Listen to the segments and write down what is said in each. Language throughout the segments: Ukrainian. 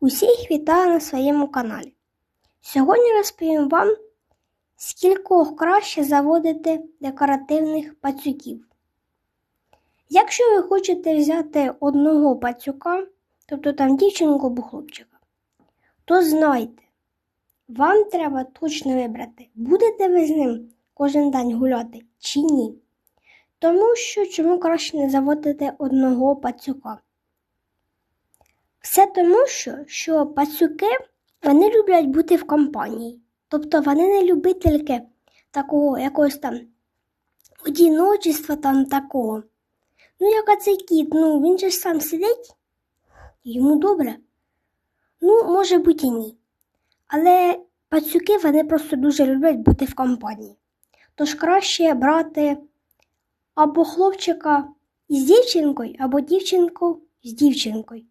Усіх вітаю на своєму каналі. Сьогодні розповім вам, скількох краще заводити декоративних пацюків. Якщо ви хочете взяти одного пацюка, тобто там дівчинку або хлопчика, то знайте, вам треба точно вибрати, будете ви з ним кожен день гуляти чи ні. Тому що чому краще не заводити одного пацюка? Все тому, що, що пацюки вони люблять бути в компанії. Тобто вони не любительки такого якогось там одіночества там такого. Ну, як оцей кіт, ну він же сам сидить, йому добре. Ну, може бути і ні. Але пацюки вони просто дуже люблять бути в компанії. Тож краще брати або хлопчика із дівчинкою, або дівчинку з дівчинкою.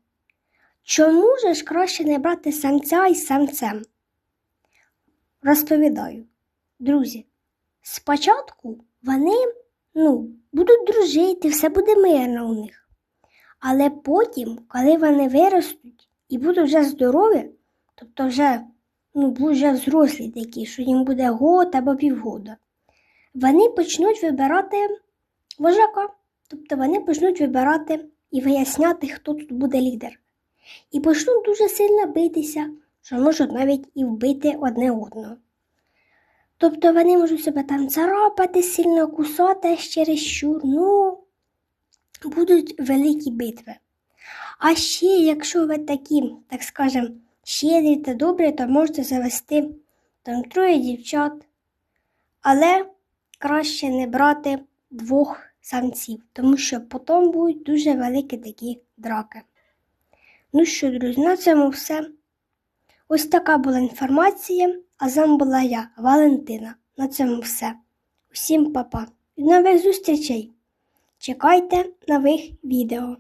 Чому же ж краще не брати самця із самцем? Розповідаю. Друзі, спочатку вони ну, будуть дружити, все буде мирно у них. Але потім, коли вони виростуть і будуть вже здорові, тобто вже, ну, будуть вже взрослі такі, що їм буде год або півгода, вони почнуть вибирати вожака. Тобто вони почнуть вибирати і виясняти, хто тут буде лідер. І почнуть дуже сильно битися, що можуть навіть і вбити одне одного. Тобто вони можуть себе там царапати, сильно кусати через щур, ну, будуть великі битви. А ще, якщо ви такі, так скажемо, щедрі та добрі, то можете завести там троє дівчат, але краще не брати двох самців, тому що потім будуть дуже великі такі драки. Ну що, друзі, на цьому все. Ось така була інформація, а з вами була я, Валентина. На цьому все. Усім па-па. До нових зустрічей! Чекайте нових відео.